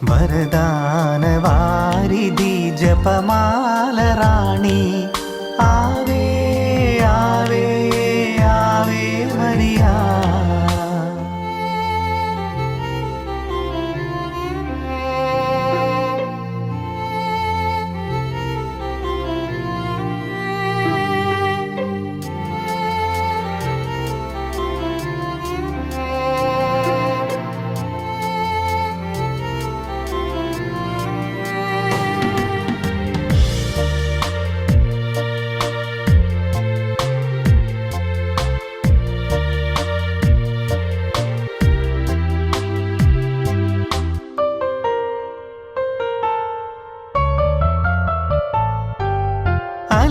വരദാനവാരിധി ജപമാലറാണി ആവേ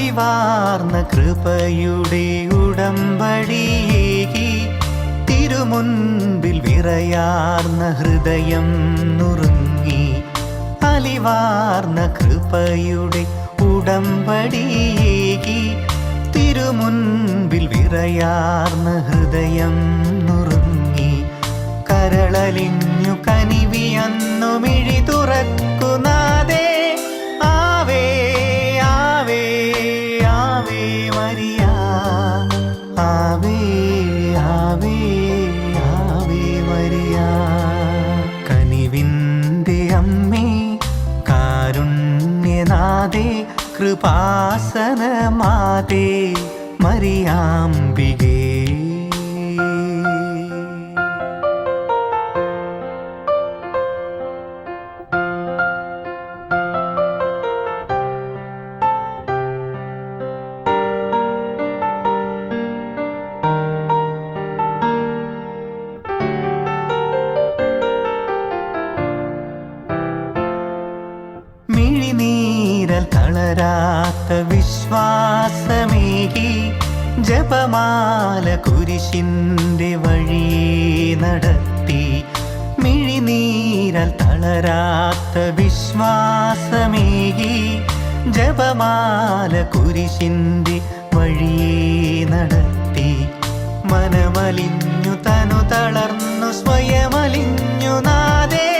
അലിവാർന്ന കൃപയുടെ ഉടമ്പടിയേകി തിരുമുൻപിൽ വിറയാർന്ന ഹൃദയം നുറുങ്ങി അലിവാർന്ന കൃപയുടെ ഉടമ്പടിയേകി തിരുമുൻപിൽ വിറയാർന്ന ഹൃദയം നുറുങ്ങി. കരളലിഞ്ഞു കനിവിയന്നു മിഴി തുറക്കുന്നാദേ കനിവിന്റെ അമ്മേ കാരുണ്യനാഥേ കൃപാസനമാതേ മരിയാംബികേ തളരാത്ത വിശ്വാസമേകി ജപമാല കുരിശിന്റെ വഴി നടത്തി. മിഴിനീരൽ തളരാത്ത വിശ്വാസമേകി ജപമാല കുരിശിന്റെ വഴി നടത്തി. മനമലിഞ്ഞു തനു തളർന്നു സ്വയമലിഞ്ഞു നാദേ.